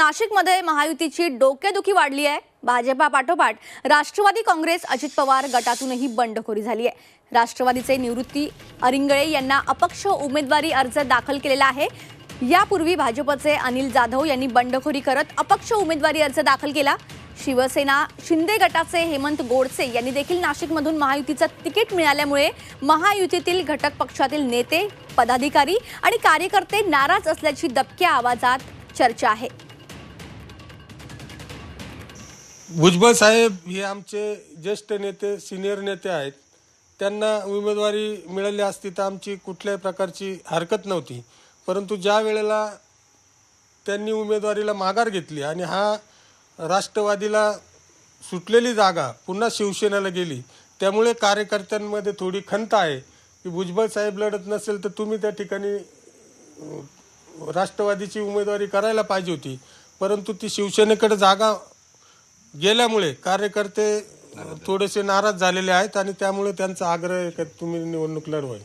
नाशिकमध्ये महायुतीची डोकेदुखी वाढली आहे. भाजपा पाठोपाठ राष्ट्रवादी काँग्रेस अजित पवार गटातूनही बंडखोरी झाली आहे. राष्ट्रवादीचे निवृत्ती अरिंगळे यांना अपक्ष उमेदवारी अर्ज दाखल केलेला आहे. यापूर्वी भाजपचे अनिल जाधव यांनी बंडखोरी करत अपक्ष उमेदवारी अर्ज दाखल केला. शिवसेना शिंदे गटाचे हेमंत गोडसे यांनी देखील नाशिकमधून महायुतीचं तिकीट मिळाल्यामुळे महायुतीतील घटक पक्षातील नेते पदाधिकारी आणि कार्यकर्ते नाराज असल्याची दबक्या आवाजात चर्चा आहे. भुजबळ साहेब हे आमचे ज्येष्ठ नेते सिनियर नेते आहेत. त्यांना उमेदवारी मिळाली असती तर आमची कुठल्याही प्रकारची हरकत नव्हती. परंतु ज्या वेळेला त्यांनी उमेदवारीला माघार घेतली आणि हा राष्ट्रवादीला सुटलेली जागा पुन्हा शिवसेनेला गेली त्यामुळे कार्यकर्त्यांमध्ये थोडी खंत आहे की भुजबळ साहेब लढत नसेल तर तुम्ही त्या ठिकाणी राष्ट्रवादीची उमेदवारी करायला पाहिजे होती. परंतु ती शिवसेनेकडे जागा गेल्यामुळे कार्यकर्ते थोडेसे नाराज झालेले आहेत आणि त्यामुळे त्यांचा आग्रह आहे तुम्ही निवडणूक लढवाय